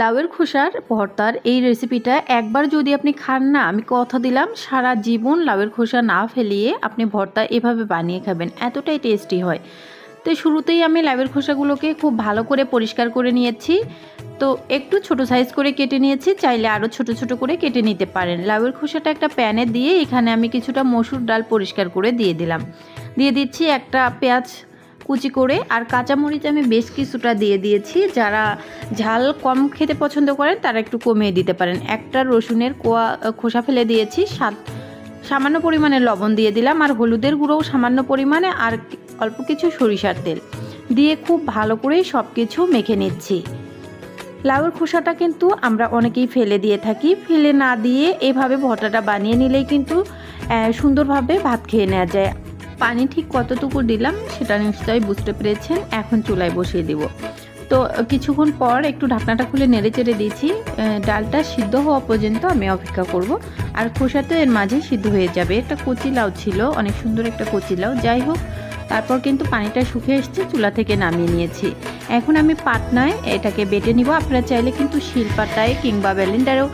লাউয়ের খোসার ভর্তার এই রেসিপিটা একবার যদি আপনি খান না, আমি কথা দিলাম, সারা জীবন লাউয়ের খোসা না ফেলিয়ে আপনি ভর্তা এভাবে বানিয়ে খাবেন, এতটাই টেস্টি হয়। তো শুরুতেই আমি লাউয়ের খোসাগুলোকে খুব ভালো করে পরিষ্কার করে নিয়েছি। তো একটু ছোট সাইজ করে কেটে নিয়েছি, চাইলে আরও ছোট ছোট করে কেটে নিতে পারেন। লাউয়ের খোসাটা একটা প্যানে দিয়ে এখানে আমি কিছুটা মসুর ডাল পরিষ্কার করে দিয়ে দিলাম। দিয়ে দিচ্ছি একটা পেঁয়াজ কুচি করে আর কাঁচামরিচ আমি বেশ কিছুটা দিয়ে দিয়েছি। যারা ঝাল কম খেতে পছন্দ করেন, তারা একটু কমিয়ে দিতে পারেন। একটা রসুনের কোয়া খোসা ফেলে দিয়েছি, সাত, সামান্য পরিমাণে লবণ দিয়ে দিলাম আর হলুদের গুঁড়োও সামান্য পরিমাণে আর অল্প কিছু সরিষার তেল। দিয়ে খুব ভালো করে সব কিছু মেখে নিচ্ছি। লাউয়ের খোসাটা কিন্তু আমরা অনেকেই ফেলে দিয়ে থাকি। ফেলে না দিয়ে এভাবে ভর্তাটা বানিয়ে নিলেই কিন্তু সুন্দরভাবে ভাত খেয়ে নেওয়া যায়। পানি ঠিক কতটুকু দিলাম সেটা নিশ্চয়ই বুঝতে পেরেছেন। এখন চুলায় বসিয়ে দিব। তো কিছুক্ষণ পর একটু ঢাকনাটা খুলে নেড়ে চেড়ে দিয়েছি ডালটা সিদ্ধ হওয়া পর্যন্ত আমি অপেক্ষা করব। আর খোসা তো এর মাঝে সিদ্ধ হয়ে যাবে। এটা কচি লাউ ছিল, অনেক সুন্দর একটা কচি লাউ। যাই হোক, তারপর কিন্তু পানিটা শুকিয়ে এসছে, চুলা থেকে নামিয়ে নিয়েছি। এখন আমি পাটনায় এটাকে বেটে নিব। আপনারা চাইলে কিন্তু শিলপাটায় কিংবা ব্যালেন্ডারেও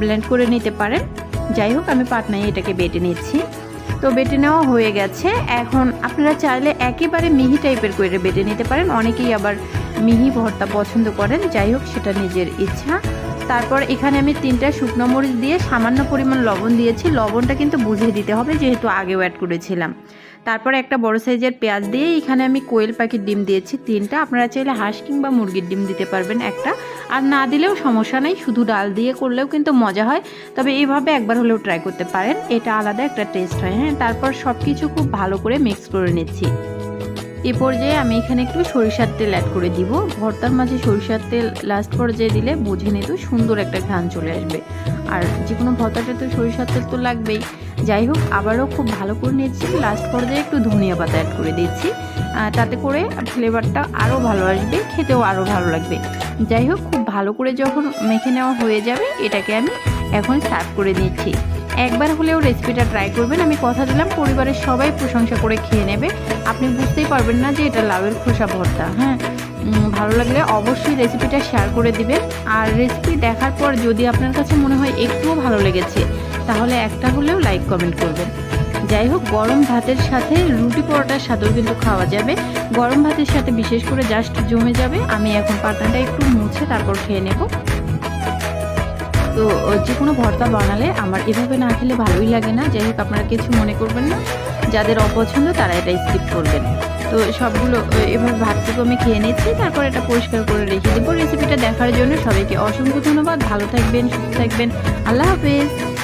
ব্লেন্ড করে নিতে পারেন। যাই হোক, আমি পাটনায় এটাকে বেটে নিচ্ছি। তো বেটে নেওয়া হয়ে গেছে। এখন আপনারা চাইলে একেবারে মিহি টাইপের করে বেটে নিতে পারেন। অনেকেই আবার মিহি ভর্তা পছন্দ করেন। যাই হোক, সেটা নিজের ইচ্ছা। তারপর এখানে আমি তিনটা শুকনো মরিচ দিয়ে সামান্য পরিমাণ লবণ দিয়েছি। লবণটা কিন্তু বুঝিয়ে দিতে হবে, যেহেতু আগেও অ্যাড করেছিলাম। তারপর একটা বড় সাইজের পেঁয়াজ দিয়ে এখানে আমি কোয়েল পাখির ডিম দিয়েছি তিনটা। আপনারা চাইলে হাঁস কিংবা মুরগির ডিম দিতে পারবেন একটা। আর না দিলেও সমস্যা নেই, শুধু ডাল দিয়ে করলেও কিন্তু মজা হয়। তবে এইভাবে একবার হলেও ট্রাই করতে পারেন, এটা আলাদা একটা টেস্ট হয় হ্যাঁ? তারপর সব কিছু খুব ভালো করে মিক্স করে নিচ্ছি। এ পর্যায়ে আমি এখানে একটু সরিষার তেল অ্যাড করে দিব। ভর্তার মাঝে সরিষার তেল লাস্ট পর্যায়ে দিলে বুঝে নিত সুন্দর একটা ঘ্রাণ চলে আসবে। আর যে কোনো ভর্তাটা তো সরিষার তেল তো লাগবেই। যাই হোক, আবারও খুব ভালো করে নিচ্ছি লাস্ট পর্যায়ে একটু ধনিয়া পাতা অ্যাড করে দিচ্ছি তাতে করে ফ্লেভারটা আরও ভালো আসবে, খেতেও আরও ভালো লাগবে। যাই হোক, খুব ভালো করে যখন মেখে নেওয়া হয়ে যাবে, এটাকে আমি এখন সার্ভ করে নিচ্ছি একবার হলেও রেসিপিটা ট্রাই করবেন। আমি কথা দিলাম, পরিবারের সবাই প্রশংসা করে খেয়ে নেবে। আপনি বুঝতেই পারবেন না যে এটা লাউয়ের খোসা ভর্তা হ্যাঁ? ভালো লাগলে অবশ্যই রেসিপিটা শেয়ার করে দিবেন। আর রেসিপি দেখার পর যদি আপনার কাছে মনে হয় একটুও ভালো লেগেছে, তাহলে একটা হলেও লাইক কমেন্ট করবেন। যাই হোক, গরম ভাতের সাথে রুটি পরোটার সাথেও কিন্তু খাওয়া যাবে। গরম ভাতের সাথে বিশেষ করে জাস্ট জমে যাবে। আমি এখন পাটাটা একটু মুছে তারপর খেয়ে নেব। তো যে কোনো ভর্তা বানালে আমার এভাবে না খেলে ভালোই লাগে না। যাই হোক, আপনারা কিছু মনে করবেন না। যাদের অপছন্দ, তারা এটা স্কিপ করবেন। তো, সবগুলো এবার ভাতটুকু আমি খেয়ে নিচ্ছি তারপর এটা পরিষ্কার করে রেখে দেবো। রেসিপিটা দেখার জন্য সবাইকে অসংখ্য ধন্যবাদ। ভালো থাকবেন, সুস্থ থাকবেন। আল্লাহ হাফেজ।